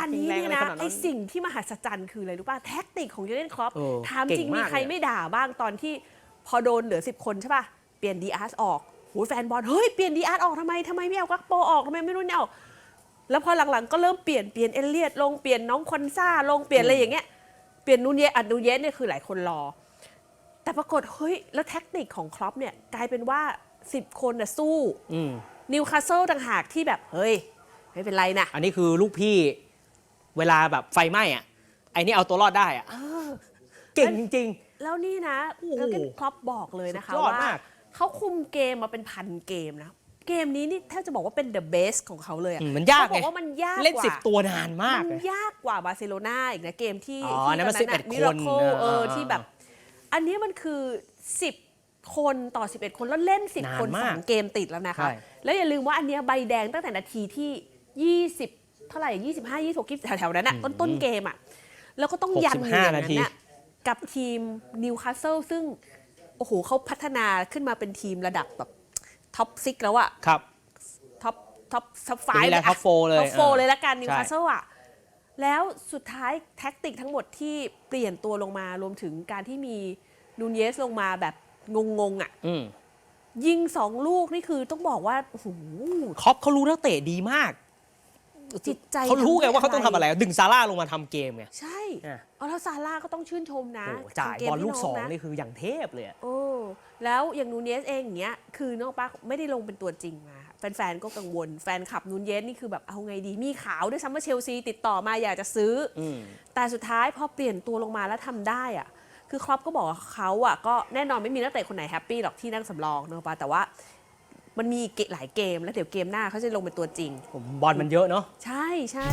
านนี้แรงเนี่ยอะไรนะขนาดนั้นไอสิ่งที่มหัศจรรย์คืออะไรรู้ป่ะแท็กติกของยูเ e นครอปเออถามจริงเก่งมีมากใครเลยอะไม่ด่าบ้างตอนที่พอโดนเหลือ 10 คนใช่ป่ะ เปลี่ยนดีอาร์สออกโหแฟนบอลเฮ้ยเปลี่ยนดีอาร์ออกทำไมทำไมไม่เอากักโปออกทำไมไม่รู้เนี่ยเอาแล้วพอหลังๆก็เริ่มเปลี่ยนเปลี่ยนเอเลียดลงเปลี่ยนน้องคอนซ่าลงเปลี่ยนอะไรอย่างเงี้ยเปลี่ยนนูนเยสอัดนูนเยสเนี่ยคือหลายคนรอ แต่ปรากฏเฮ้ยแล้วแท็กติกของครอปเนี่ยกลายเป็นว่า 10 คนน่ะสู้อืมนิวคาสเซิลต่างหากที่แบบเฮ้ยไม่เป็นไรนะ อันนี้คือลูกพี่ เวลาแบบไฟไหม้อะไอ้นี่เอาตัวรอดได้อะเออเก่งจริง แล้วนี่นะโอ้โหแล้วก็ครอปบอกเลยนะคะสุดยอดว่ามาก เขาคุมเกมมาเป็นพันเกมนะ เกมนี้นี่แทบจะบอกว่าเป็น the best ของเขาเลยอะอืมมันยากเขาบไงอกว่ามันยากเล่นกว่า สิบตัวนานมากมันเลยยากกว่าบาร์เซโลนาอีกนะเกมที่อ๋อที่นั่นมันตอะ11มิราโคคนเออเออที่แบบ อันนี้มันคือ 10 คนต่อ 11 คนแล้วเล่นนา10นคนมากสองเกมติดแล้วนะคะ ใช่ แล้วอย่าลืมว่าอันเนี้ยใบแดงตั้งแต่นาทีที่20 เท่าไหร่25 26 20แถวๆนั้นอะต้นต้นๆเกมอะแล้วก็ต้องยันอยู่อย่าง65นาทีนั้นอะกับทีมนิวคาสเซิลซึ่ง โอ้โหเขาพัฒนาขึ้นมาเป็นทีมระดับแบบท็อปซิกแล้วอะครับ ท็อปท็อปท็อปไฟปีนี้แหละ top four เลยท็อปโฟเออเลยละกันนิวใช่ คาสเซิลอะแล้วสุดท้ายแท็กติกทั้งหมดที่เปลี่ยนตัวลงมารวมถึงการที่มีนูนเยสลงมาแบบงงๆอะอืมยิงสองลูกนี่คือต้องบอกว่าโอ้โหครอปเขารู้นักเตะดีมาก จิตใจเขารู้ไงทำด้วยว่าเขาต้องทำอะไร ดึงซาร่าลงมาทำเกมไง ใช่อะ เอาแล้วซาร่าก็ต้องชื่นชมนะโอ้จ่ายทำเกมบอลให้ลูกสองนะนี่คืออย่างเทพเลยอะ โอ้แล้วอย่างนูนเยสเองอย่างเงี้ยคือนอกปะไม่ได้ลงเป็นตัวจริงมา แฟนๆก็กังวล แฟนคลับนูนเยสนี่คือแบบเอาไงดีมีข่าวด้วยซ้ำว่าเชลซีติดต่อมาอยากจะซื้อออืมแต่สุดท้ายพอเปลี่ยนตัวลงมาแล้วทำได้อะคือครอปก็บอกว่าเขาอะก็แน่นอนไม่มีนักเตะคนไหนแฮปปี้หรอกที่นั่งสำรองเนอะปะแต่ว่า มันมีเกหลายเกมแล้วเดี๋ยวเกมหน้าเขาจะลงเป็นตัวจริง ผมบอลมันเยอะเนาะ ใช่ใช่